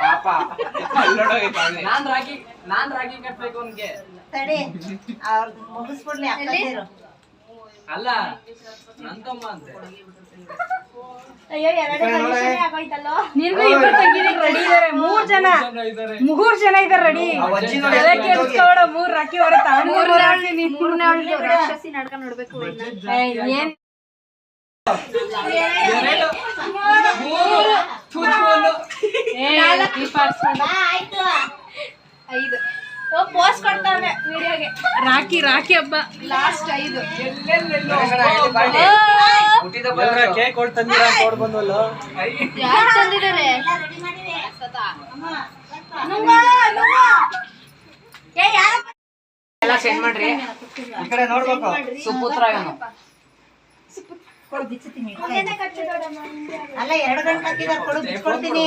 ಪಾಪ. ಅಲ್ಲೋಡೋಗೈತೆ ಅವ್ನಿಗೆ. ನಾನ್ ರಾಗಿ ನಾನ್ ರಾಗಿ ಕಟ್ಬೇಕು ಅವ್ನ್ಗೆ. ತಡಿ ಅವ್ರ ಮುಗಿಸ್ಬಿಡ್ಲಿ ಅಕ್ಕಂದಿರು ಅಲ್ಲ ಅಂತೆ. ಅಯ್ಯೋ ಎರಡು ಗಣೇಶನೇ ಆಗೋಯ್ತಲ್ಲೋ? ನಿನ್ಗೂ ಇಬ್ರು ತಂಗಿರಿಗೆ ರೆಡಿ ಇದಾರೆ. ಮೂರ್ ಜನ. ಮೂರ್ ಜನ ಇದಾರೆ. ರೆಡಿ. ತಲೆ ಮೂರ್ ರಾಕಿ ಹೊರ ಮೂರನೇ ಅವಳಿಗೆ ರಾಕ್ಷಸಿ ನೋಡ್ಬೇಕು ಏನ್? ಮೂರು. ಐದು. ಪೋಸ್ಟ್ ಕೊಡ್ತಾವೆ ವಿಡಿಯೋಗೆ. ರಾಖಿ ರಾಖಿ ಹಬ್ಬ. ಲಾಸ್ಟ್ ಐದು. ಎಲ್ಲೆಲ್ಲೆಲ್ಲೋ. ಹುಟ್ಟಿದ ಬರೋರು. ಕೇಕ್ ಕೊಟ್ಟು ತಂದಿರ ಕೊಡ್ ಬಂದ್ವಲ್ಲ? ಯಾರು ತಂದಿದ್ದಾರೆ? ಎಲ್ಲ ರೆಡಿ ಮಾಡಿವೆ ಎಲ್ಲ ಸೆಂಡ್ ಮಾಡ್ರಿ. ಈ ಕಡೆ ನೋಡ್ಬೇಕು. ಸುಪುತ್ರ. ಕೊಡು ಬಿಚ್ಚುತ್ತೀನಿ ಅಲ್ಲ ಎರಡು ಗಂಟೆ ಹಾಕಿದಾರೆ ಕೊಡು ಬಿಚ್ಕೊಡ್ತೀನಿ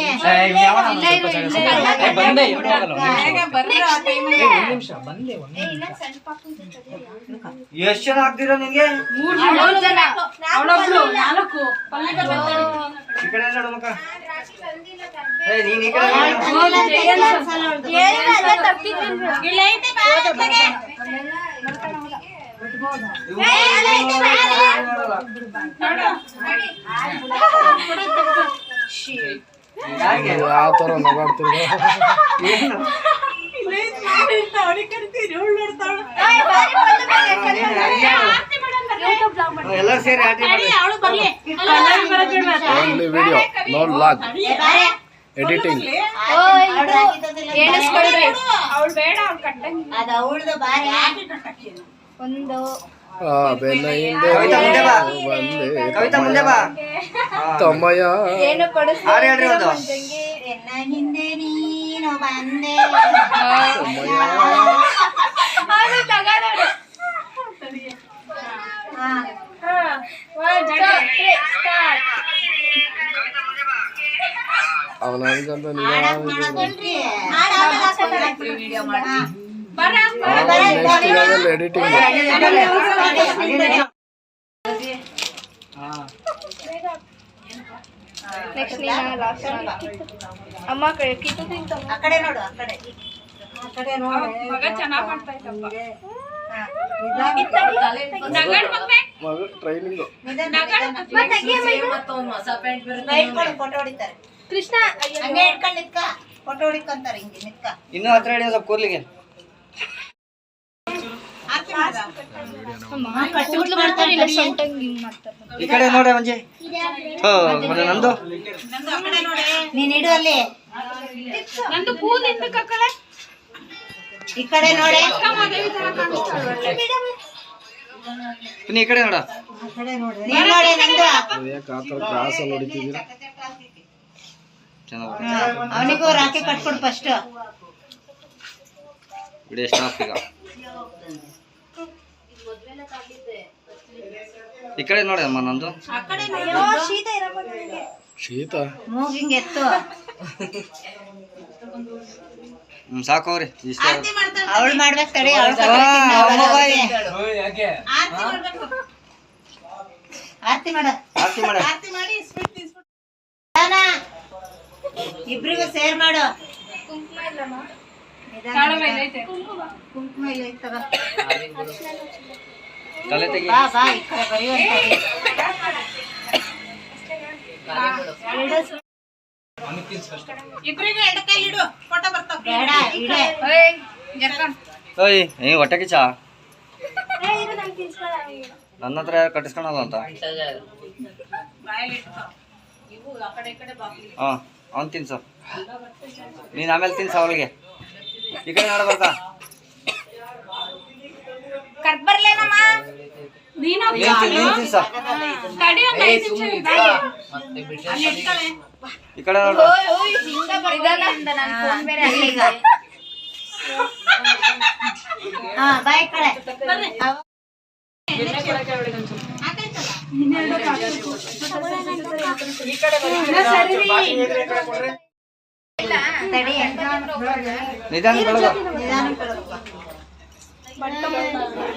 ಎಷ್ಟ್ ಜನ ಆಗ್ತೀರ ನಿಂಗೆ ಈ ಕಡೆ ನೋಡು ಮಕ್ಕ ನೀನ್ ಈ ಕಡೆ ನೋಡು. ಯಾಕೆ? ಯಾವ ತರ ನಗಾಡ್ತಿದ್ರು ಏನು? ಎಲ್ಲರೂ ಸೇರಿ only video no log editing ಅವಳು ಬೇಡ ಒಂದು ಆ ಬೆಲೆಯಿಂದ ಬಾರಿ. ಮುಂದೆ ಬಾ. ಬಂದೆ ಕವಿತಾ ಮುಂದೆ ಬಾ. ತಮ್ಮಯ್ಯ ಏನು ಒಂದು ಎನ್ನ ಹಿಂದೆ ನೀನು ಬಂದೆ. ಹಾ. ಅವನ ನೆಕ್ಸ್ಟ್ ನೀನು ಲಾಸ್ಟ್ ಅಮ್ಮ ಕಡೆ ಕಿತ್ತು ತಿಂತ ಆ ಕಡೆ ನೋಡು ಆ ಕಡೆ. ಆ ಕಡೆ ನೋಡು. ಮಗ ಚೆನ್ನಾಗಿ ಮಾಡ್ತಾ ಇದ್ದಪ್ಪ ಮಗ ಟ್ರೈನಿಂಗ್ ಫೋಟೋ ಹೊಡಿತಾರೆ. ಕೃಷ್ಣ ಅಯ್ಯೋ. ಹಂಗೆ ಹಿಡ್ಕೊಂಡು ನಿತ್ಕ. ಫೋಟೋ ಹೊಡಿಕೊಂತಾರೆ ಹಿಂಗೆ ನಿತ್ಕ. ಇನ್ನೂ ಹತ್ರ ಹಿಡಿಯೋ ಸ್ವಲ್ಪ ಕೂರ್ಲಿಗೆ ಈ ಕಡೆ ನೋಡ ಮಂಜೆ. ಹೋ ಮೊನ್ನೆ ನಂದು. ನೀನ್ ಇಡು ಅಲ್ಲಿ. ನಂದು ಈ ಕಡೆ ನೋಡಿ. ನೀ ಈ ಕಡೆ ನೋಡ. ನೀನ್ ನೋಡಿ. ನಂದು ಯಾಕೆ ಆ ಥರ ಕ್ರಾಸ್ ಅಲ್ಲಿ ಹೊಡಿತಿದ್ದೀರಾ ಚೆನ್ನಾಗಿ ಹಾ, ಅವನಿಗೂ ರಾಖಿ ಕಟ್ಕೊಡು ಫಸ್ಟ್ ವಿಡಿಯೋ ಸ್ಟಾಪ್ ಈಗ ಈ ಕಡೆ ನೋಡಿ ಅಮ್ಮ ನಂದು. ಶೀತ ಮೂಗಿಂಗ್ ಎತ್ತು. ಹ್ಮ್ ಸಾಕೋರಿ ಇಷ್ಟ ಅವಳು ಮಾಡ್ಬೇಕು ತಡಿ ಅವಳು ಯಾಕೆ? ಆರ್ತಿ ಮಾಡ. ಆರ್ತಿ ಮಾಡ. ನಿಧಾನ. ಇಬ್ರಿಗೂ ಸೇರ್ ಮಾಡು. ಕುಂಕುಮ ನಿಧಾನ. ಕುಂಕುಮ ಇಲ್ಲ ಐತ್ ತಗೋ. ತಲೆ ತೆಗಿ. ಬಾ ಬಾ ಈ ಕಡೆ ಬರೆಯುವಂತ ಬೇಡ ಇಡೆ. ಓಯ್ ಏ ಹೊಟ್ಟೆ ಚಾ ನನ್ನ ಹತ್ರ ಯಾರು ಕಟ್ಟಿಸ್ಕೊಳಲ್ಲ ಅಂತ. ಹಾ ಅವ್ನು ತಿನ್ಸು. ನೀನು ಆಮೇಲೆ ತಿನ್ಸ ಅವಳಿಗೆ. ಈ ಕಡೆ ನೋಡ ಬರ್ತಾ ಕರ್ದ್ ಬರ್ಲೇನಮ್ಮ? ನೀನು ಈ ಕಡೆ ನೋಡು. ಈ ಕಡೆ ನಿಧಾನ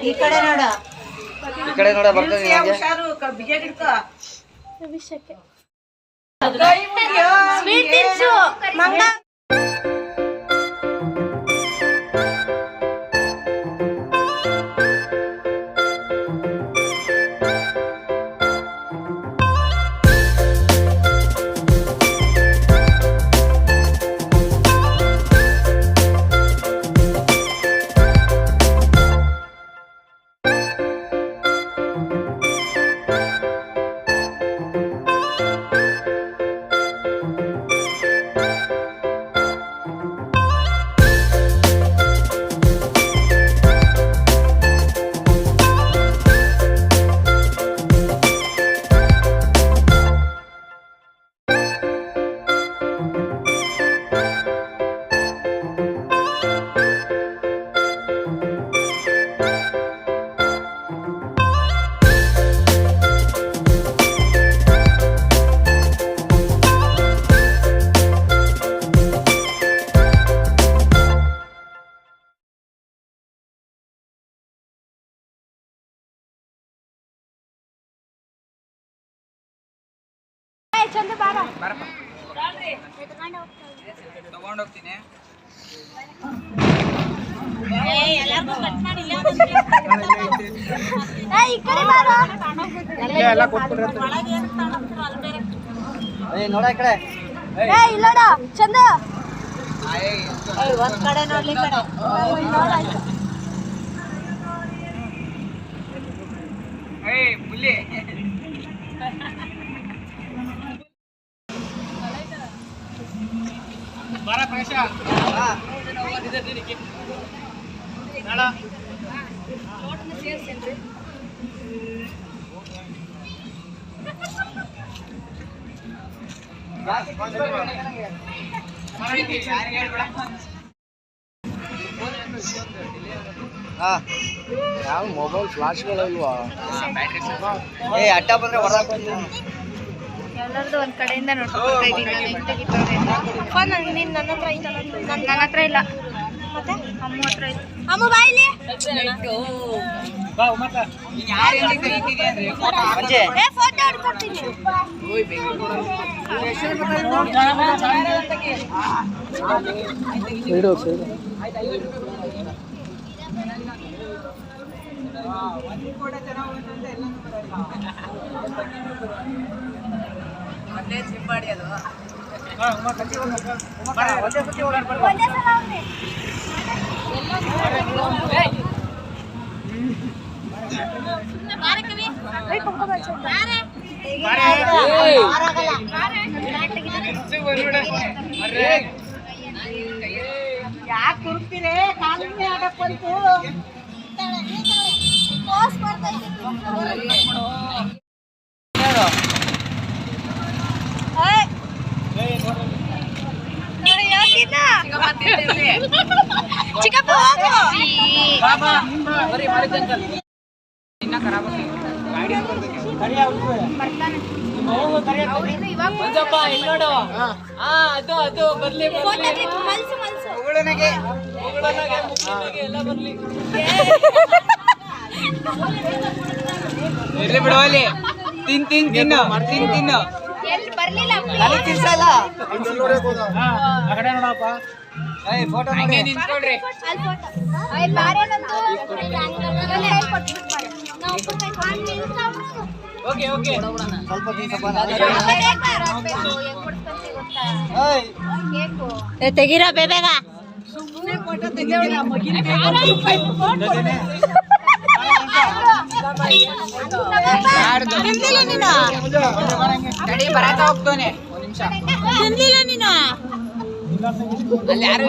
ಈ ಕಡೆ ನೋಡು. ಈ ಕಡೆ ನೋಡ ಬರ್ತದೆ ನಿನಗೆ ಮಂಗ ನೋಡ ಈ ಕಡೆ. ಚಂದ. ಒಂದ್ ಕಡೆ ನೋಡ್ಲಿ ಕಡೆ. ಹಾ. ಯಾವ ಮೊಬೈಲ್ ಫ್ಲಾಶ್ಗಳಲ್ವಾ ಏ ಅಟ್ಟ ಬಂದ್ರೆ ಹೊರಗೆ ಎಲ್ಲರದು ಒಂದ್ ಕಡೆಯಿಂದ ನೋಡ್ಕೊತಾ ಇದ್ದೀನಿ. ಫೋನ್ ನನ್ನ ಹತ್ರ ಇಲ್ಲ ನನ್ ನನ್ನ ಹತ್ರ ಇಲ್ಲ. ಮತ್ತೆ? ಅಮ್ಮ ಹತ್ರ ಅಮ್ಮ ಬಾಯಿಲಿ ಏ ಫೋಟೋ ಹಿಡ್ಕೊಡ್ತೀನಿ. ಒಂದೇ ಬಾ ಚಂದ. ಯಾಕೆ ತುರುಕ್ತೀರಿ ಕಾಲಿಗೆ ಆಡಕ್ ಬಂತು ಮಾಡ್ತಾ ನೋಡಿ, ಯಾಕಿನ್ನ? ಚಿಕ್ಕಪ್ಪ Bari, ಬರ್ತಾನೆ. ಫೋನ್ ತೆಗಿ, ಮಲ್ಸು ಮಲ್ಸು. ಇರ್ಲಿ ಬಿಡುವಲ್ಲಿ ತಿನ್ ತಿನ್ ತಿನ್ನು ತಿನ್ ತಿನ್ನು ಅದು ನೋಡಿ ತಿನ್ ತಿನ್ ತಿನ್ ಬಾರೆ. ನಾವು ಸುಮ್ಮನೆ ಫೋಟೋ ಕೊಡ್ತೀವಿ. Okay okay. ಸ್ವಲ್ಪ ತಿನ್ಸಪ್ಪ ಬೇಗ ರಾಕ್ಬೇಕು, ಹೆಂಗ್ ಕೊಡ್ಸ್ಕೊಂತೀವಿ ತಿಂದಿಲ್ಲ ನೀನು ತಡಿ ಬರಾಕ ಹೋಗ್ತಾನೆ ಒಂದ್ ನಿಮಿಷ ತಿಂದಿಲ್ಲ ನೀನು ಅಲ್ಲಿ ಯಾರು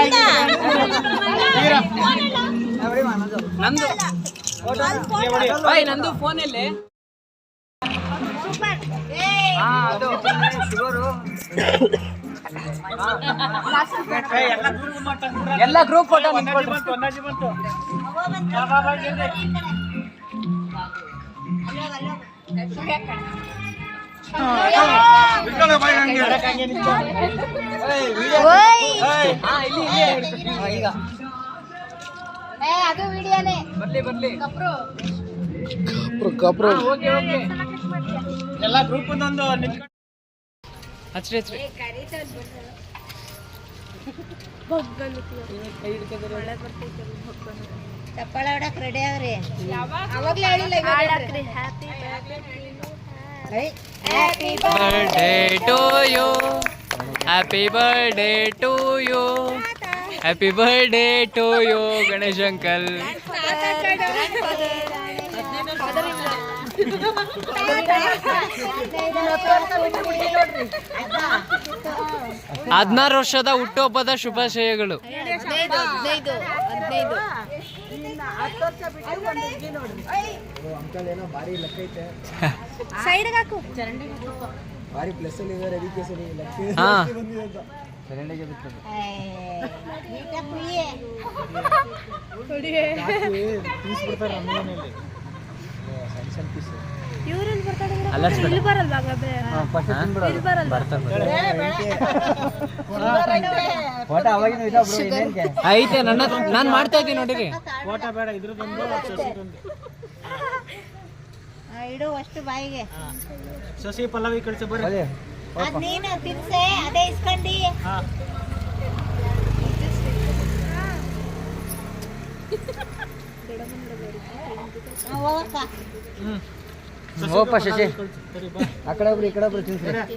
ಇಲ್ಲ ನಂದು ಓಯ್ ನಂದು ಫೋನ್ ಎಲ್ಲಿ ಸೂಪರ್. ಏಯ್. ಹಾ ಅದು ಎಲ್ಲ ಗ್ರೂಪ್ ಫೋಟೋ ಈಗ ಎಲ್ಲ ಗ್ರೂಪ್ ಒಂದೊಂದು ಹಚ್ರಿ ಹಚ್ರಿ. ಚಪ್ಪಾಳೆ ಹೊಡಕ್ ready agri. Happy birthday to you happy birthday to you happy birthday to you Ganesh uncle ಹದಿನಾರು ವರ್ಷದ ಹುಟ್ಟುಹಬ್ಬದ ಶುಭಾಶಯಗಳು. ಹಾ. ಫೋಟೋ ಅವಾಗಿನ? ಐತೆ. ನನ್ನ ನಾನು ಮಾಡ್ತಾ ಇದ್ದೀನಿ ನೋಡಿರಿ. ಫೋಟೋ ಬೇಡ ಆ, ಇಡು ಅಷ್ಟು ಬಾಯಿಗೆ. ಸಸಿ ಪಲ್ಲವಿ ಕಳಿಸಿ ಬರ್ರಿ. ಅದೇ ಅದ್ ನೀನು ತಿನ್ಸೆ ಅದೇ ಇಸ್ಕೊಂಡಿ. ಹಾ. ಹೋಗಕ್ಕ ಹ್ಮ್ ಹೋಗಪ್ಪ ಶಶಿ ಸರಿ